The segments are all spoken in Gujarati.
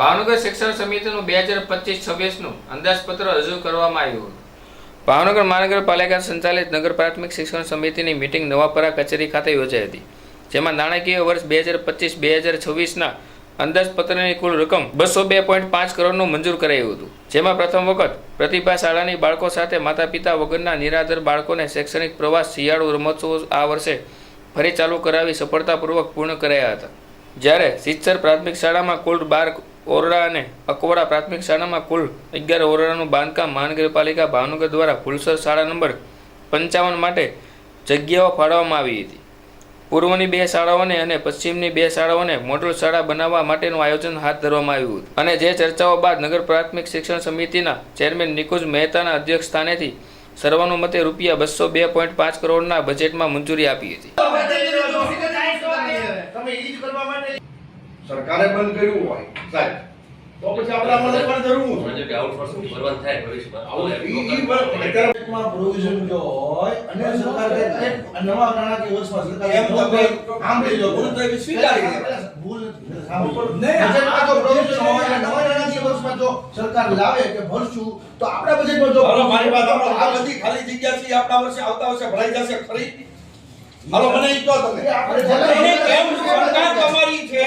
ભાવનગર શિક્ષણ સમિતિનું બે હજાર પચીસ છવ્વીસનું અંદાજપત્ર રજૂ કરવામાં આવ્યું હતું. ભાવનગર મહાનગરપાલિકા સંચાલિત નગર પ્રાથમિક શિક્ષણ સમિતિની મિટિંગ નવાપરા કચેરી ખાતે યોજાઈ હતી, જેમાં નાણાકીય વર્ષ બે હજાર પચીસ બે હજાર છવ્વીસના અંદાજપત્રની કુલ રકમ બસો બે પોઈન્ટ પાંચ કરોડનું મંજૂર કરાયું હતું, જેમાં પ્રથમ વખત પ્રતિભા શાળાની બાળકો સાથે માતા પિતા વગરના નિરાધર બાળકોને શૈક્ષણિક પ્રવાસ શિયાળુ રમોત્સવ આ વર્ષે ફરી ચાલુ કરાવી સફળતાપૂર્વક પૂર્ણ કરાયા હતા. જ્યારે સિત્સર પ્રાથમિક શાળામાં કુલ બાર ઓરડા અને અકવાડા પ્રાથમિક શાળામાં કુલ અગિયાર ઓરડાનું બાંધકામ મહાનગરપાલિકા ભાવનગર દ્વારા ફુલસર શાળા નંબર પંચાવન માટે જગ્યાઓ ફાળવવામાં આવી હતી. પૂર્વની બે શાળાઓને અને પશ્ચિમની બે શાળાઓને મોડલ શાળા બનાવવા માટેનું આયોજન હાથ ધરવામાં આવ્યું હતું. અને જે ચર્ચાઓ બાદ નગર પ્રાથમિક શિક્ષણ સમિતિના ચેરમેન નિકુંજ મહેતાના અધ્યક્ષ સ્થાનેથી સર્વાનુમતે રૂપિયા બસો બે પોઈન્ટ પાંચ કરોડના બજેટમાં મંજૂરી આપી હતી તમે ઈ જ કરવા માટે સરકારે બંધ કર્યું હોય સાહેબ. તો પછી આપણે આમાં પણ જરૂર મને કે આઉટસોર્સિંગ ભરવાનું થાય ભવિષ્યમાં. આવું પ્રોવિઝન જો હોય અને સરકાર નવા નાણાકીય વર્ષમાં સરકાર એમ તમે સાંભળી જો ભૂલ થઈ સ્વીકારી લો. ભૂલ નથી સાંભળો નહીં, બજેટમાં જો પ્રોવિઝન હોય અને નવા નાણાકીય વર્ષમાં જો સરકાર લાવે કે ભરશું તો આપણા બજેટમાં જો હાલો મારી વાત. આ બધી ખાલી જગ્યા છે આપણા વર્ષે આવતા વર્ષે ભરાઈ જશે ખરી. હાલો મને ઈ કહો તમે. એને કેમ સરકાર તમારી છે.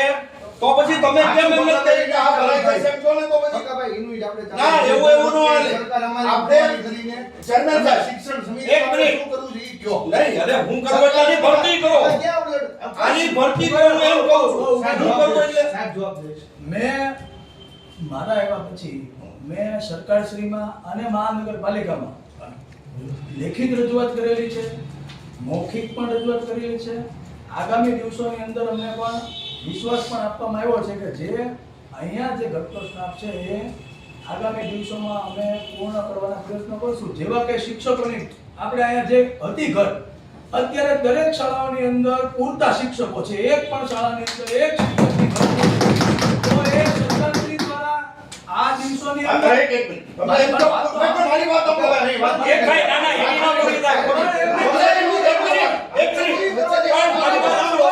તો પછી તમે કેમ એમ નથી કે આ ભલાઈ થશે એમ છો ને તો પછી. કાકાભાઈ, એનું જ આપણે ના, એવું એવું નો હાલે. આપણે કરીને ચેરમેન સાહેબ, શિક્ષણ એક મિનિટ. શું કરું છે ઈ કયો નહીં અરે હું કરવા એટલે આની ભરતી કરો. આની ભરતી કરો હું એમ કહું છું. સાહેબ હું એટલે? સાહેબ જવાબ દઈશ. મેં મારા આવ્યા પછી મેં સરકારશ્રીમાં અને મહાનગરપાલિકામાં લેખિત રજૂઆત કરેલી છે મૌખિક પણ રજૂઆત કરેલી છે. આગામી દિવસોની અંદર અમને પણ વિશ્વાસ પણ આપવામાં આવ્યો છે કે જે અહીંયા જે ઘટતો છે એ આગામી દિવસોમાં અમે પૂર્ણ કરવાના પ્રયત્ન કરશું. જેવા કે શિક્ષકોની, આપણે અહીંયા જે હતી ઘટ અત્યારે દરેક શાળાઓની અંદર પૂરતા શિક્ષકો છે. એક પણ શાળાની અંદર એક શિક્ષકની ઘટ નથી. તો એ સરકારશ્રી દ્વારા આ દિવસોની આ અંદર એક એક મિનિટ તમે એમ કહો, મેં પણ મારી વાત સાંભળો. એક ભાઈ નાના એની ના બોલી જાય. એક મિનિટ, એક મિનિટ. પણ મારી વાત સાંભળો.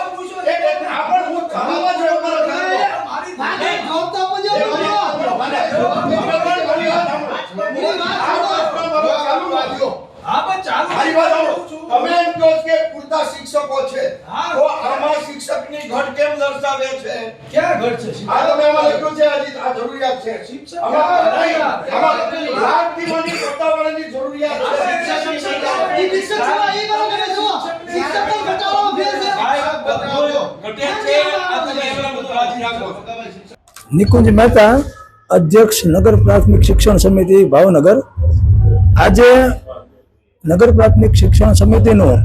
એક એક આ પણ હું થવામાં જ અમારો ધંધો. મારી એક મિનિટ, તમે પણ મારી વાત સાંભળો. આ વાત પણ મારો ચાલુ રાખજો. હા પણ ચાલુ મારી વાત સાંભળો. તમે એમ કહો કે પૂરતા શિક્ષકો છે. તો આમાં શિક્ષકની ઘટ કેમ દર્શાવે છે? ક્યાં ઘટ છે આ તમે એમાં લખ્યું છે આજે આ જરૂરિયાત છે. શિક્ષક? આમાં ઘટ્યા? આમાં માંડી સત્તાવાળાની જરૂરિયાત છે. નિકુંજ મહેતા અધ્યક્ષ નગર પ્રાથમિક શિક્ષણ સમિતિ ભાવનગર. આજે નગર પ્રાથમિક શિક્ષણ સમિતિનું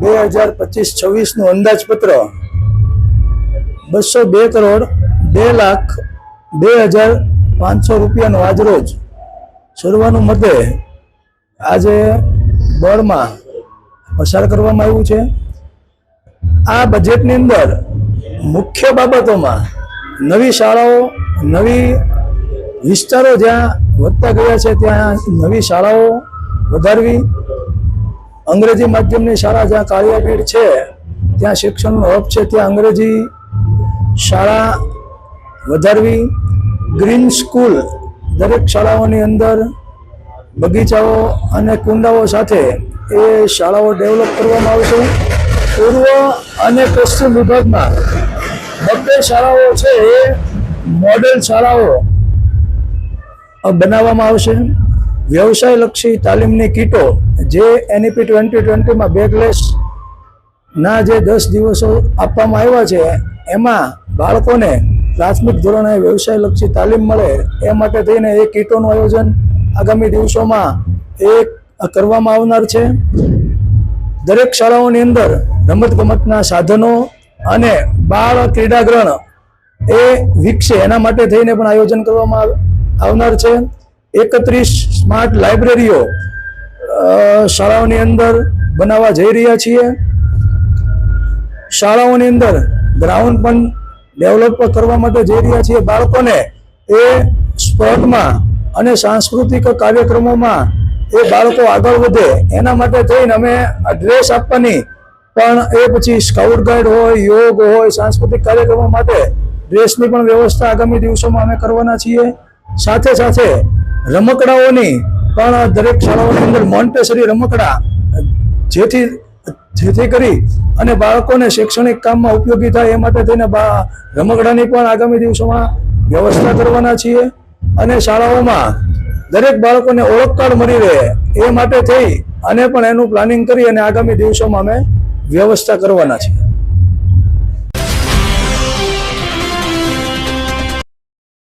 બે હજાર પચીસ છવ્વીસનું અંદાજપત્ર બસો બે કરોડ બે લાખ બે હજાર પાંચસો રૂપિયાનું આજરોજ છોડવાનું મતે આજે બોર્ડમાં પસાર કરવામાં આવ્યું છે. આ બજેટની અંદર મુખ્ય બાબતોમાં નવી શાળાઓ, નવી વિસ્તારો જ્યાં વધતા ગયા છે, ત્યાં નવી શાળાઓ વધારવી. અંગ્રેજી માધ્યમની શાળા જ્યાં કાળિયાપીઠ છે, ત્યાં શિક્ષણનો હબ છે, ત્યાં અંગ્રેજી શાળા વધારવી. ગ્રીન સ્કૂલ દરેક શાળાઓની અંદર બગીચાઓ અને કુંડાઓ સાથે એ શાળાઓ ડેવલપ કરવામાં આવશે. પૂર્વ અને પશ્ચિમ વિભાગમાં બબ્બે શાળાઓ છે, એ મોડેલ શાળાઓ બનાવવામાં આવશે. વ્યવસાયલક્ષી તાલીમની કીટો જે એનઈપી ટ્વેન્ટી ટ્વેન્ટીમાં બેગલેસના જે દસ દિવસો આપવામાં આવ્યા છે, એમાં બાળકોને પ્રાથમિક ધોરણે વ્યવસાયલક્ષી તાલીમ મળે એ માટે થઈને એ કીટોનું આયોજન આગામી દિવસોમાં એ કરવામાં આવનાર છે. દરેક શાળાઓની અંદર રમતગમતના સાધનો અને બાળ ક્રીડાગ્રહ એ વિકસે એના માટે થઈને પણ આયોજન કરવામાં આવનાર છે. એકત્રીસ સ્માર્ટ લાઇબ્રેરીઓ શાળાઓની અંદર બનાવવા જઈ રહ્યા છીએ. શાળાઓની અંદર ગ્રાઉન્ડ પણ ડેવલપ કરવા માટે જઈ રહ્યા છીએ. બાળકોને એ સ્પોર્ટમાં અને સાંસ્કૃતિક કાર્યક્રમોમાં એ બાળકો આગળ વધે, એના માટે થઈને અમે ડ્રેસ આપવાની પણ એ પછી સ્કાઉટ ગાઈડ હોય, યોગ હોય, સાંસ્કૃતિક કાર્યક્રમો માટે ડ્રેસની પણ વ્યવસ્થા આગામી દિવસોમાં અમે કરવાના છીએ. સાથે સાથે રમકડાઓની, પણ દરેક શાળાઓની અંદર મોન્ટેસરી રમકડા, જેથી જેથી કરી અને બાળકોને શૈક્ષણિક કામમાં ઉપયોગી થાય એ માટે થઈને બા, રમકડાની પણ આગામી દિવસોમાં વ્યવસ્થા કરવાના છીએ અને શાળાઓમાં દરેક બાળકોને ઓળખ કાર્ડ મળી રહે એ માટે થઈ અને પણ એનું પ્લાનિંગ કરી અને આગામી દિવસોમાં અમે વ્યવસ્થા કરવાના છીએ.